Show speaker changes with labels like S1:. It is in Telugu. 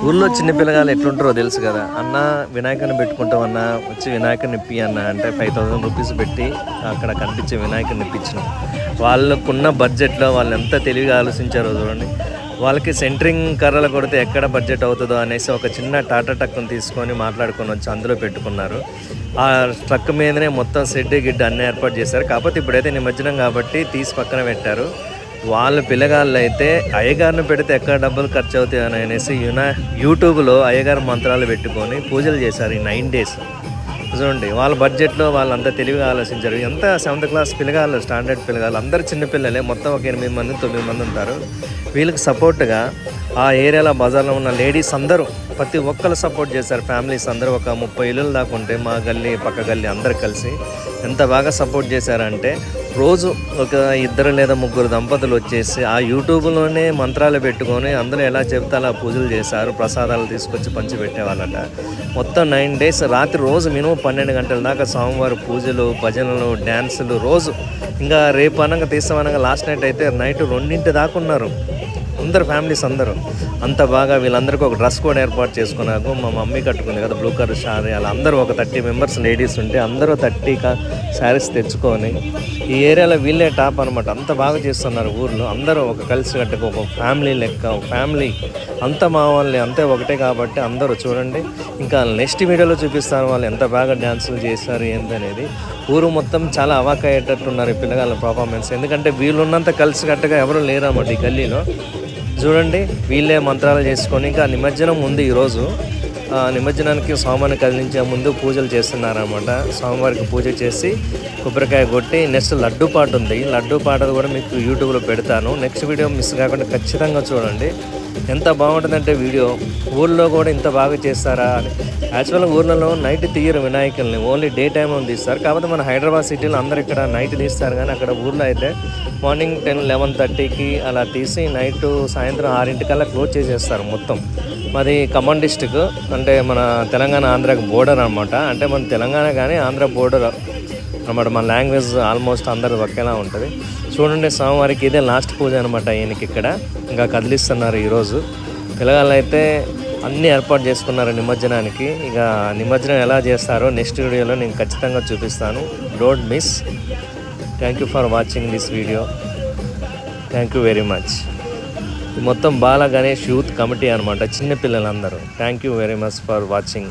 S1: ఊళ్ళో చిన్న పిల్లగాలు ఎట్లుంటారో తెలుసు కదా. అన్న వినాయకుని పెట్టుకుంటామన్నా వచ్చి వినాయకుని ఇప్పి అన్న అంటే ఫైవ్ థౌసండ్ రూపీస్ పెట్టి అక్కడ కనిపించే వినాయకుని ఇప్పించినాం వాళ్ళకున్న బడ్జెట్లో వాళ్ళు ఎంత తెలివిగా ఆలోచించారో చూడండి. వాళ్ళకి సెంటరింగ్ కర్రలు కొడితే ఎక్కడ బడ్జెట్ అవుతుందో అనేసి ఒక చిన్న టాటా టక్కుని తీసుకొని మాట్లాడుకొని వచ్చి అందులో పెట్టుకున్నారు. ఆ ట్రక్ మీదనే మొత్తం షెడ్ గిడ్డ అన్నీ ఏర్పాటు చేశారు. కాకపోతే ఇప్పుడైతే నిమజ్జనం కాబట్టి తీసి పక్కన పెట్టారు. వాళ్ళ పిల్లగాళ్ళు అయితే అయ్యగారిని పెడితే ఎక్కడ డబ్బులు ఖర్చు అవుతాయి అని అనేసి యునా యూట్యూబ్లో అయ్యగారి మంత్రాలు పెట్టుకొని పూజలు చేశారు ఈ నైన్ డేస్. చూడండి వాళ్ళ బడ్జెట్లో వాళ్ళంతా తెలివిగా ఆలోచించారు. ఎంత సెవెంత్ క్లాస్ పిల్లగాళ్ళు స్టాండర్డ్ పిల్లగాళ్ళు అందరు చిన్నపిల్లలే మొత్తం ఒక ఎనిమిది మంది తొమ్మిది మంది ఉంటారు. వీళ్ళకి సపోర్ట్గా ఆ ఏరియాలో బజార్లో ఉన్న లేడీస్ అందరూ ప్రతి ఒక్కరు సపోర్ట్ చేశారు. ఫ్యామిలీస్ అందరూ ఒక ముప్పై ఇల్లులు దాకా ఉంటే మా గల్లీ పక్క గల్లీ అందరు కలిసి ఎంత బాగా సపోర్ట్ చేశారంటే రోజు ఒక ఇద్దరు లేదా ముగ్గురు దంపతులు వచ్చేసి ఆ యూట్యూబ్లోనే మంత్రాలు పెట్టుకొని అందరూ ఎలా చెప్తే అలా పూజలు చేశారు ప్రసాదాలు తీసుకొచ్చి పంచి పెట్టేవాళ్ళట. మొత్తం నైన్ డేస్ రాత్రి రోజు మినిమం పన్నెండు గంటల దాకా స్వామివారి పూజలు భజనలు డ్యాన్సులు రోజు. ఇంకా రేపు అనగా తీస్తామనగా లాస్ట్ నైట్ అయితే నైట్ రెండింటి దాకా ఉన్నారు. అందరు ఫ్యామిలీస్ అందరూ. అంత బాగా వీళ్ళందరికీ ఒక డ్రెస్ కోడ్ ఏర్పాటు చేసుకున్నాక మా మమ్మీ కట్టుకుంది కదా బ్లూ కలర్ శారీ అలా అందరూ ఒక థర్టీ మెంబర్స్ లేడీస్ ఉంటే అందరూ థర్టీ శారీస్ తెచ్చుకొని ఈ ఏరియాలో వీళ్ళే టాప్ అనమాట అంత బాగా చేస్తున్నారు ఊర్లో. అందరూ ఒక కలిసి కట్టుకు ఒక ఫ్యామిలీ లెక్క ఒక ఫ్యామిలీ. అంత మా వాళ్ళే అంతే ఒకటే కాబట్టి అందరూ చూడండి. ఇంకా నెక్స్ట్ వీడియోలో చూపిస్తాను వాళ్ళు ఎంత బాగా డ్యాన్సులు చేశారు అనేది ఊరు మొత్తం చాలా అవాక్ అయ్యేటట్టున్నారు ఈ పిల్లగాళ్ళ పర్ఫార్మెన్స్ ఎందుకంటే వీళ్ళున్నంత కలిసి కట్టుగా ఎవరు లేరన్నమాట ఈ గల్లీలో. చూడండి వీళ్ళే మంత్రాలు చేసుకొని ఇంకా నిమజ్జనం ఉంది ఈరోజు. ఆ, నిమజ్జనానికి స్వామిని కదిలించే ముందు పూజలు చేస్తున్నారనమాట స్వామివారికి పూజ చేసి కొబ్బరికాయ కొట్టి నెక్స్ట్ లడ్డు పాట ఉంది. లడ్డు పాటలు కూడా మీకు యూట్యూబ్లో పెడతాను. నెక్స్ట్ వీడియో మిస్ కాకుండా ఖచ్చితంగా చూడండి. ఎంత బాగుంటుందంటే వీడియో. ఊళ్ళో కూడా ఇంత బాగా చేస్తారా అని. యాక్చువల్గా ఊర్లలో నైట్ తీయరు వినాయకుల్ని. ఓన్లీ డే టైంలో తీస్తారు కాకపోతే మన హైదరాబాద్ సిటీలో అందరు ఇక్కడ నైట్ తీస్తారు కానీ అక్కడ ఊర్లో అయితే మార్నింగ్ టెన్ లెవెన్ థర్టీకి అలా తీసి నైట్ సాయంత్రం ఆరింటికల్లా క్లోజ్ చేసేస్తారు మొత్తం. మాది ఖమ్మం డిస్టిక్ అంటే మన తెలంగాణ ఆంధ్రాకి బోర్డర్ అనమాట అంటే మన తెలంగాణ కానీ ఆంధ్ర బోర్డర్ అనమాట మన లాంగ్వేజ్ ఆల్మోస్ట్ అందరు ఒకేలా ఉంటుంది. చూడండి స్వామివారికి ఇదే లాస్ట్ పూజ అనమాట ఈయనకి ఇక్కడ. ఇంకా కదిలిస్తున్నారు ఈరోజు. పిల్లగాళ్ళైతే అన్ని అన్నీ ఏర్పాటు చేసుకున్నారు నిమజ్జనానికి. ఇక నిమజ్జనం ఎలా చేస్తారో నెక్స్ట్ వీడియోలో నేను ఖచ్చితంగా చూపిస్తాను. Don't miss thank you for watching this video thank you very much మొత్తం బాల గణేష్ యూత్ కమిటీ అనమాట చిన్నపిల్లలందరూ thank you very much for watching